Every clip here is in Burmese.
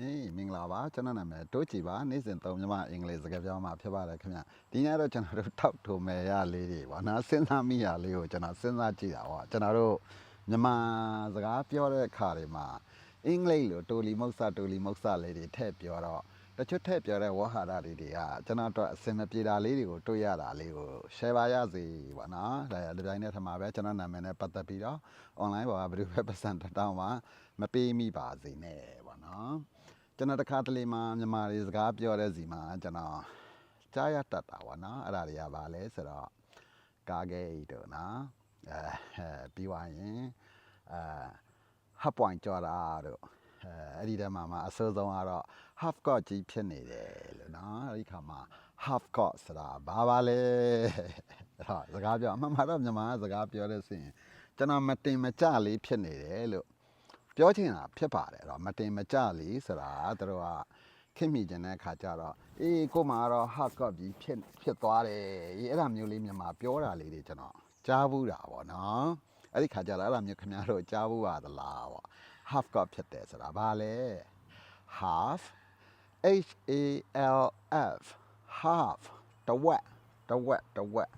အေးမင်္ဂလာပါကျွန်တော်နာမည်တိုးကြည်ပါနေ့စဉ်သုံးမြမအင်္ဂလိပ်စကားပြောမှာဖြစ်ပါတယ်ခင်ဗျဒီနေ့တော့ကျွန်တော်တို့ထောက်ထုံမဲ့ရလေးတွေပေါ့နော်စဉ်းစားမိရလေးကိုကျွန်တော်စဉ်းစားကြည့်တာပေါ့ကျွန်တော်တို့မြန်မာစကားပြောတဲ့အခါတွေမှာအင်္ဂလိပ်လိုတိုလီမုတ်ဆတိုလီမုတ်ဆလေးတွေထည့်ပြောတော့တချို့ထည့်ပြောတဲ့ဝါဟာရတွေတွေကကျွန်တော်တို့အစင်မပြေတာလေးတွေကိုတွေ့ရတာလေးကို share ပါရစေပေါ့နော်ဒါဒီတိုင်းနဲ့ထမှာပဲကျွန်တော်နာမည်နဲ့ပတ်သက်ပြီးတော့ online ပေါ်ကဘယ်သူပဲပတ်စံတစ်တောင်းမှာမပေးမိပါစေနဲ့ပေါ့နော် ကျွန်တော်တစ်ခါတလေမှမြန်မာတွေစကားပြောတဲ့စီမှာကျွန်တော်ကြားရတတ်တာပေါ့နော်အဲ့ဒါတွေကဘာလဲဆိုတော့ကားဂိတ်တို့နော်အဲအဲပြီးသွားရင်အဲဟပ်ပွိုင်ကြော်တာတို့အဲအဲ့ဒီတည်းမှာမှအစိုးဆုံးကတော့ half got ကြီးဖြစ်နေတယ်လို့နော်အဲ့ဒီခါမှာ half got ဆိုတာဘာပါလဲအဲ့တော့စကားပြောအမှန်မှန်တော့မြန်မာကစကားပြောတဲ့ဆိုရင်ကျွန်တော်မတင်မကြလေးဖြစ်နေတယ်လို့ ပြောချင်တာဖြစ်ပါတယ်အဲ့တော့မတင်မကြလီဆိုတာသူတို့ကခင်မိကျင်တဲ့ခါကျတော့အေးကိုမှတော့ hard copy ဖြစ်ဖြစ်သွားတယ်အေးအဲ့ဒါမျိုးလေးမြန်မာပြောတာလေးတွေကျွန်တော်ကြားဘူးတာပေါ့နော်အဲ့ဒီခါကျတော့အဲ့ဒါမျိုးခင်ဗျားတို့ကြားဘူးပါသလားပေါ့ half copy ဖြစ်တယ်ဆိုတာဘာလဲ half h a l f half တဝက်တဝက်တဝက်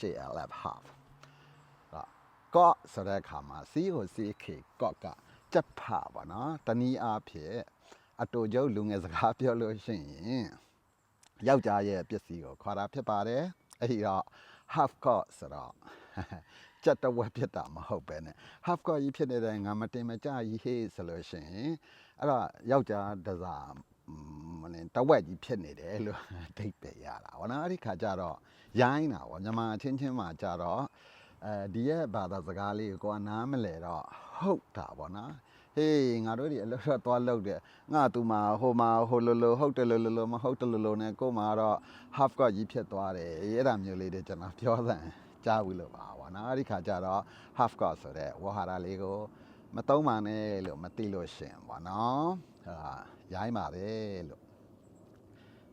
h a l f half ကော့ဆိုတဲ့အခါမှာ C ကို CK ကော့က ကြက်ဖပါနော်တနည်းအားဖြင့်အတူကျုပ်လူငယ်စကားပြောလို့ရှိရင်ယောက်ျားရဲ့ပစ္စည်းကိုခေါ်တာဖြစ်ပါတယ်အဲ့ဒီတော့ half court ဆိုတော့ကြက်တဝက်ဖြစ်တာမဟုတ်ပဲね half court ကြီးဖြစ်နေတဲ့ငါမတင်မကြကြီးဟေးဆိုလို့ရှိရင်အဲ့တော့ယောက်ျားတစားမနင်တဝက်ကြီးဖြစ်နေတယ်လို့အဓိပ္ပာယ်ရတာဗောနော်အဲ့ဒီခါကျတော့ရိုင်းတာဗောမြန်မာချင်းချင်းမှာကျတော့ အဲဒီရဲ့ဘာသာစကားလေးကိုကိုကနားမလဲတော့ဟုတ်တာဗောနော်ဟေးငါတို့ဒီအလုပ်တော့သွားလုပ်တယ်ငါတူမှာဟိုမှာဟိုလိုလိုဟုတ်တယ်လိုလိုလိုမဟုတ်တယ်လိုလိုနဲ့ကိုမှာတော့ half got ကြီးဖြစ်သွားတယ်အဲ့ဒါမျိုးလေးတွေကျွန်တော်ပြောတယ်ကြားဘူးလို့ပါဗောနော်အဲ့ဒီခါကျတော့ half got ဆိုတဲ့ဝါဟာရလေးကိုမသုံးပါနဲ့လို့မသိလို့ရှင်ဗောနော်ဟာရိုင်းပါတယ်လို့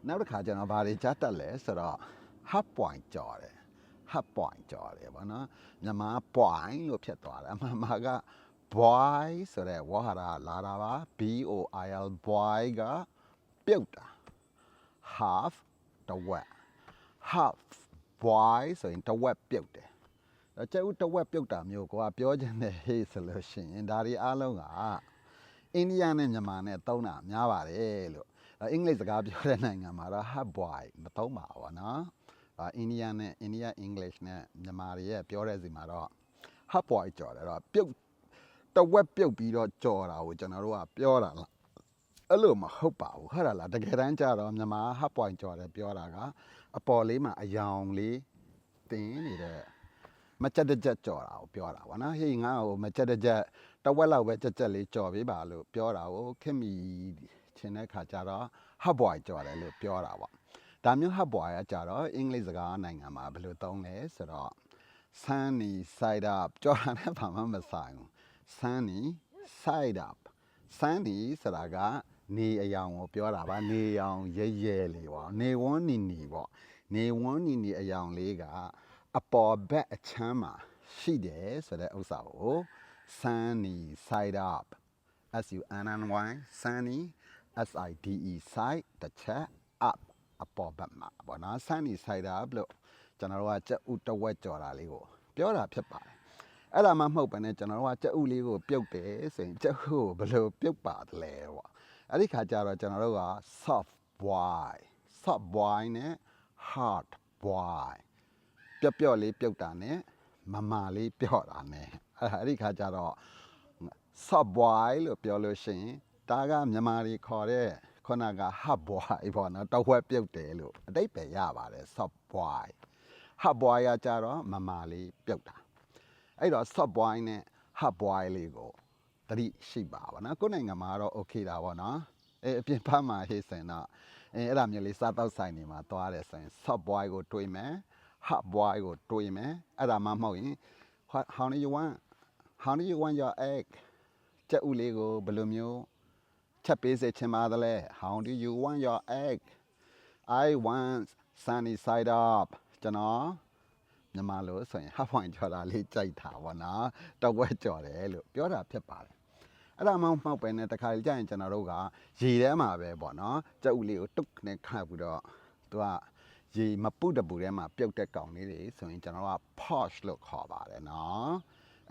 နောက်တစ်ခါကျွန်တော်ဘာတွေကြားတတ်လဲဆိုတော့ half point ကြော်တယ် half point ကြော်တယ်ဗောနော်မြန်မာ point လို့ဖြစ်သွားတယ်အမှန်မှာက boy ဆိုတဲ့ဝါဟာရလာတာပါ b o i l boy ကပြုတ်တာ half တဝက် half boy ဆိုရင်တဝက်ပြုတ်တယ်အဲကျုပ်တဝက်ပြုတ်တာမျိုးကိုကပြောချင်တယ်ဟေးဆိုလို့ရှိရင်ဒါတွေအားလုံးကအိန္ဒိယနဲ့မြန်မာနဲ့သုံးတာများပါတယ်လို့အဲအင်္ဂလိပ်စကားပြောတဲ့နိုင်ငံမှာတော့ half boy မသုံးပါဘူးနော်အာ အိန္ဒိယနဲ့အိန္ဒိယ English နဲ့မြန်မာတွေရဲ့ပြောတဲ့စီမှာတော့ hot boy ကြော်တယ်တော့ပြုတ်တဝက်ပြုတ်ပြီးတော့ကြော်တာကိုကျွန်တော်တို့ကပြောတာလားအဲ့လိုမဟုတ်ပါဘူးဟုတ်လားတကယ်တမ်းကျတော့မြန်မာ hot boy ကြော်တယ်ပြောတာကအပေါ်လေးမှာအယောင်လေးတင်းနေတဲ့မကြက်တကြက်ကြော်တာကိုပြောတာဗောနော်ဟေးငါ့ကိုမကြက်တကြက်တဝက်လောက်ပဲကြက်ကြက်လေးကြော်ပေးပါလို့ပြောတာကိုခင်မီချင်းတဲ့ခါကျတော့ hot boy ကြော်တယ်လို့ပြောတာဗော ဒါမျိုးဟပ်ပွားရကြတော့အင်္ဂလိပ်စကားနိုင်ငံမှာဘယ်လိုသုံးလဲဆိုတော့ sunny side up ကြော်တာနဲ့ဘာမှမဆိုင်ဘူး sunny side up sunny ဆိုတာကနေအယောင်ကိုပြောတာပါနေအယောင်ရဲရဲလေးပေါ့နေဝန်းနီနီပေါ့နေဝန်းနီနီအယောင်လေးကအပေါ်ဘက်အချမ်းမှာရှိတယ်ဆိုတဲ့ဥစ္စာကို sunny side up S U N N Y sunny S I D E side တစ်ချက် up အပေါ်ဘက်မှာပေါ့နော် sunny side up လို့ကျွန်တော်တို့ကကြက်ဥတဝက်ကြော်တာလေးကိုပြောတာဖြစ်ပါတယ်အဲ့ဒါမှမဟုတ်ဘဲနဲ့ကျွန်တော်တို့ကကြက်ဥလေးကိုပြုတ်တယ်ဆိုရင်ကြက်ဥကိုဘယ်လိုပြုတ်ပါသလဲပေါ့အဲ့ဒီခါကျတော့ကျွန်တော်တို့က soft boil soft boil နဲ့ hard boil ပျော့ပျော့လေးပြုတ်တာနဲ့မမလေးပျော့တာနဲ့အဲ့ဒါအဲ့ဒီခါကျတော့ soft boil လို့ပြောလို့ရှိရင်ဒါကမြန်မာတွေခေါ်တဲ့ ခုနက hot boil ပေါ့နော်တဝက်ပြုတ်တယ်လို့အတိတ်ပဲရပါတယ် soft boil hot boil ကကြတော့မမလေးပြုတ်တာအဲ့တော့ soft boil နဲ့ hot boil လေးကိုတတိရှိပါပါနော်ကိုယ်နိုင်ငံမှာတော့ okay တာပေါ့နော်အဲအပြင်ဘက်မှာဟေးစင်တော့အဲအဲ့ဒါမျိုးလေးစားတော့ဆိုင်နေမှာသွားတယ်ဆိုရင် soft boil ကိုတွေးမယ် hot boil ကိုတွေးမယ်အဲ့ဒါမှမဟုတ်ရင် What- how do you want how do you want your egg ကြက်ဥလေးကိုဘယ်လိုမျိုး ချက်ပေးစေချင်ပါသလဲ how do you want your egg i want sunny side up ကျွန်တော်မြန်မာလိုဆိုရင် half point ကြော်တာလေးကြိုက်တာဗောနော်တဝက်ကြော်တယ်လို့ပြောတာဖြစ်ပါတယ်အဲ့ဒါမှမဟုတ်ပဲနဲ့တခါလေကြာရင်ကျွန်တော်တို့ကရေထဲမှာပဲပေါ့နော်ကြက်ဥလေးကိုတုတ်နဲ့ခတ်ပြီးတော့သူကရေမပုတ်တပူထဲမှာပြုတ်တဲ့ကောင်လေးတွေဆိုရင်ကျွန်တော်က posh လို့ခေါ်ပါတယ်နော်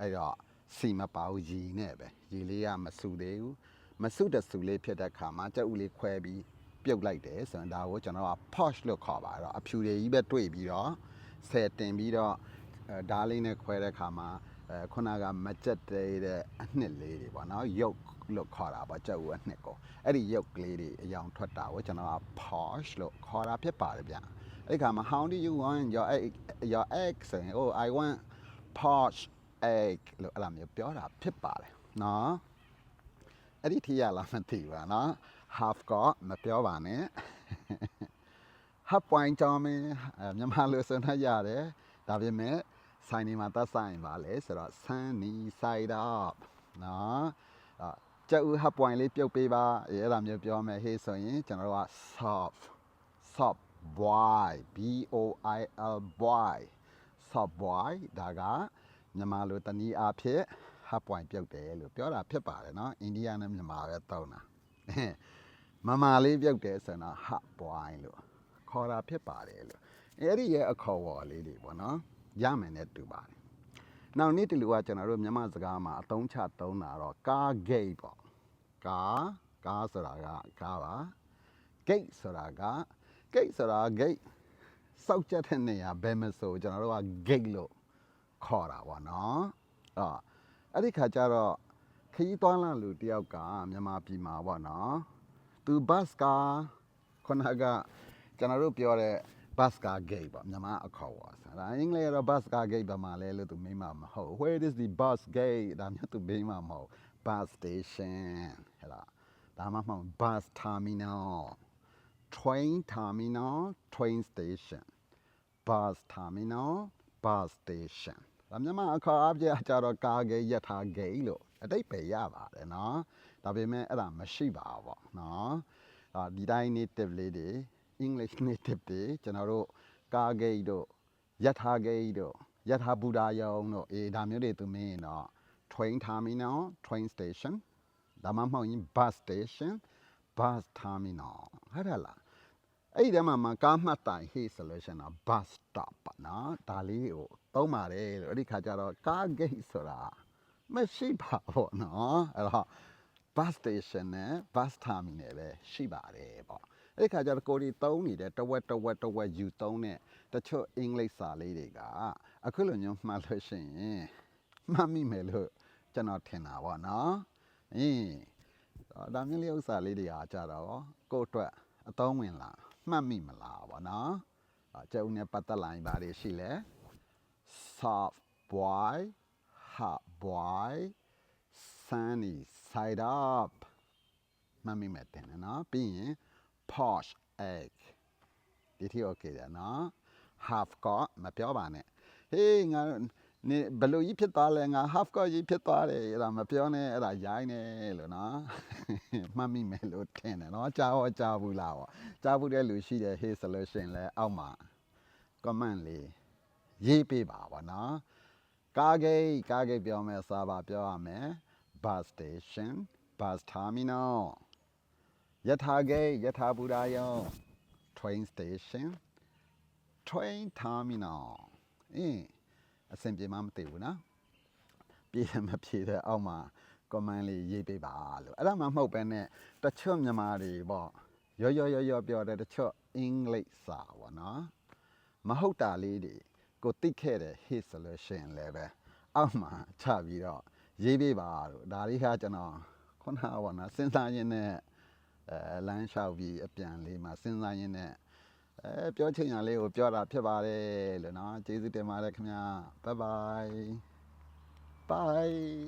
အဲ့တော့စီမပါဘူးရေနဲ့ပဲရေလေးကမဆူသေးဘူး မဆူတဲ့ဆူလေးဖြစ်တဲ့ခါမှာကြက်ဥလေးခွဲပြီးပြုတ်လိုက်တယ်ဆိုရင်ဒါကိုကျွန်တော်က posh လို့ခေါ်ပါတော့အဖြူတွေကြီးပဲတွေ့ပြီးတော့ဆယ်တင်ပြီးတော့အဲဓားလေးနဲ့ခွဲတဲ့ခါမှာအဲခုနကမကြက်သေးတဲ့အနှစ်လေးတွေပေါ့နော်ရုပ်လို့ခေါ်တာပေါ့ကြက်ဥအနှစ်ကိုအဲ့ဒီရုပ်ကလေးတွေအယောင်ထွက်တာကိုကျွန်တော်က posh လို့ခေါ်တာဖြစ်ပါတယ်ဗျအဲ့ဒီခါမှာ how do you want your egg your egg ဆိုရင် oh i want posh egg လို့အဲ့လိုမျိုးပြောတာဖြစ်ပါတယ်နော် အဲ့ဒီထိရလားမသိပါနော် half ကမပြောပါနဲ့ half point ကြောင့်မြန်မာလိုဆိုတော့ရတယ်ဒါပေမဲ့ဆိုင်နေမှာတတ်ဆိုင်ပါလေဆိုတော့ sunny side up နော်အဲ့ကြက်ဥ half point လေးပြုတ်ပေးပါအဲ့ဒါမျိုးပြောမယ်ဟေးဆိုရင်ကျွန်တော်တို့က soft soft boy b o i l boy soft boy ဒါကမြန်မာလိုတနည်းအားဖြင့် ဟပ်ပွိုင်ပြုတ်တယ်လို့ပြောတာဖြစ်ပါတယ်နော်အိန္ဒိယနဲ့မြန်မာပဲတောင်းတာမမာလေးပြုတ်တယ်ဆိုတော့ဟပ်ပွိုင်လို့ခေါ်တာဖြစ်ပါတယ်လို့အဲ့ဒီရဲ့အခေါ်ဝေါ်လေးတွေပေါ့နော်ရမယ်နဲ့တူပါတယ်နောက်နေ့တလူကကျွန်တော်တို့မြန်မာစကားမှာအသုံးချသုံးတာတော့ car gate ပေါ့ car car ဆိုတာက car ပါ gate ဆိုတာက gate ဆိုတာ gate စောက်ချက်တဲ့နေရာဘယ်မဆိုကျွန်တော်တို့က gate လို့ခေါ်တာပေါ့နော်အော် အဲ့ဒီခါကျတော့ခရီးသွားလာလူတယောက်ကမြန်မာပြည်မှာပေါ့နော်သူဘတ်ကားခုနကကျွန်တော်တို့ပြောတဲ့ဘတ်ကား gate ပေါ့မြန်မာအခေါ်ပါဆိုဒါအင်္ဂလိပ်ကတော့ဘတ်ကား gate ဘာမှလဲလို့သူမိမမဟုတ် where is the bus gate ဒါမျိုးသူမိမမဟုတ် bus station ဟဲ့လားဒါမှမဟုတ် bus terminal train terminal train station bus terminal bus station ဒါမြန်မာအခါအပြည့်အကြတော့ကားဂိတ်ယထာဂိတ်လို့အတိတ်ပဲရပါတယ်နော်ဒါပေမဲ့အဲ့ဒါမရှိပါဘူးပေါ့နော်အာဒီတိုင်း native လေးတွေ English native တွေကျွန်တော်တို့ကားဂိတ်တို့ယထာဂိတ်တို့ယထာဘူဒါယုံတို့အေးဒါမျိုးတွေသူမင်းရင်တော့ train terminal train station ဒါမှမဟုတ်ရင် bus station bus terminal ဟုတ်တယ်လားအဲ့ဒီထဲမှာမှာကားမှတ်တိုင်ဟေ့ဆိုလို့ရှရင်တော့ bus stop ပါနော်ဒါလေးကို သုံးပါတယ်လို့အဲ့ဒီခါကျတော့ကား gate ဆိုတာမရှိပါဘူးနော်အဲ့တော့ bus station နဲ့ bus terminal ပဲရှိပါတယ်ပေါ့အဲ့ဒီခါကျတော့ကိုဒီသုံးနေတဲ့တဝက်တဝက်တဝက်ယူသုံးတဲ့တချို့အင်္ဂလိပ်စာလေးတွေကအခုလိုမျိုးမှတ်လို့ရှိရင်မှတ်မိမယ်လို့ကျွန်တော်ထင်တာပေါ့နော်အင်းဒါမျိုးလေးဥစ္စာလေးတွေကကြတော့ကိုယ့်အတွက်အသုံးဝင်လာမှတ်မိမလားပေါ့နော်အကျုံနဲ့ပတ်သက်လာရင်ဘာတွေရှိလဲ soft boy hot boy sunny side up မှတ်မိမယ်တင်တယ်နော်ပြီးရင် posh egg ဒီထိ okay တယ်နော် half ကမပြောပါနဲ့ဟေးငါနေဘယ်လို့ကြီးဖြစ်သွားလဲငါ half ကကြီးဖြစ်သွားတယ်အဲ့ဒါမပြောနဲ့အဲ့ဒါရိုင်းနေလို့နော်မှတ်မိမယ်လို့ထင်တယ်နော်ကြားဟောကြားဘူးလားပေါ့ကြားဘူးတဲ့လူရှိတယ်ဟေးဆိုလို့ရှိရင်လဲအောက်မှာ comment လေး ရေးပေးပါပါနော်ကားဂိတ်ကားဂိတ်ပြောမယ်စာပါပြောရမယ် bus station bus terminal ယထာဂိတ်ယထာဘူရာယုံ train station train terminal အင်းအဆင်ပြေမှမသိဘူးနော်ပြေတယ်မပြေတဲ့အောက်မှာ comment လေးရေးပေးပါလို့အဲ့ဒါမှမဟုတ်ပဲနဲ့တချို့မြန်မာတွေပေါ့ရောရောရောရောပြောတယ်တချို့အင်္ဂလိပ်စာပေါ့နော်မဟုတ်တာလေးတွေ ကိုသိခဲ့တယ် hit ဆိုလို့ရှိရင်လည်းပဲအောက်မှာချပြီးတော့ရေးပေးပါလို့ဒါလေးကကျွန်တော်ခုနကပေါ့နော်စဉ်းစားရင်းနဲ့အဲလမ်းလျှောက်ပြီးအပြန်လေးမှာစဉ်းစားရင်းနဲ့အဲပြောချင်ရလေးကိုပြောတာဖြစ်ပါတယ်လို့နော်ကျေးဇူးတင်ပါတယ်ခင်ဗျာ bye bye bye